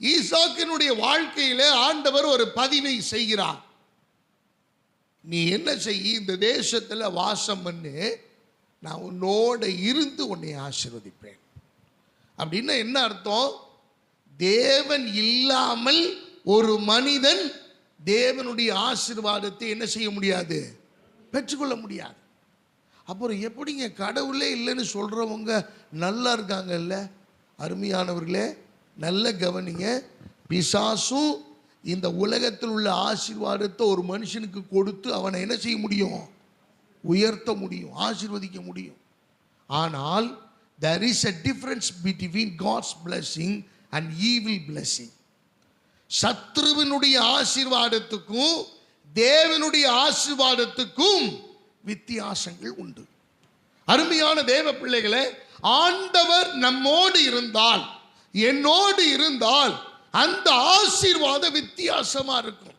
ஈசாக்கினுடைய வாழ்க்கையிலே ஆண்டவர் ஒரு பதிவை செய்கிறார். நீ என்ன செய்ய இந்த தேசத்தில் வாசம் பண்ணு நான் உன்னோட இருந்து உன்னை ஆசிர்வதிப்பேன். அப்படின்னா என்ன அர்த்தம்? தேவன் இல்லாமல் ஒரு மனிதன் தேவனுடைய ஆசீர்வாதத்தை என்ன செய்ய முடியாது? பெற்றுக்கொள்ள முடியாது. அப்புறம் எப்படிங்க கடவுளே இல்லைன்னு சொல்கிறவங்க நல்லா இருக்காங்கல்ல? அருமையானவர்களே நல்ல கவனிங்க. பிசாசும் இந்த உலகத்தில் உள்ள ஆசீர்வாதத்தை ஒரு மனுஷனுக்கு கொடுத்து அவனை என்ன செய்ய முடியும்? உயர்த்த முடியும் ஆசீர்வதிக்க முடியும். ஆனால் there is a difference between god's blessing and evil blessing சத்ருவினுடைய ஆசீர்வாதத்துக்கும் தேவனுடைய ஆசீர்வாதத்துக்கும் வித்தியாசங்கள் உண்டு. அருமையான தேவ பிள்ளைகளை ஆண்டவர் நம்மோடு இருந்தால் என்னோடு இருந்தால் அந்த ஆசீர்வாதம் வித்தியாசமா இருக்கும்.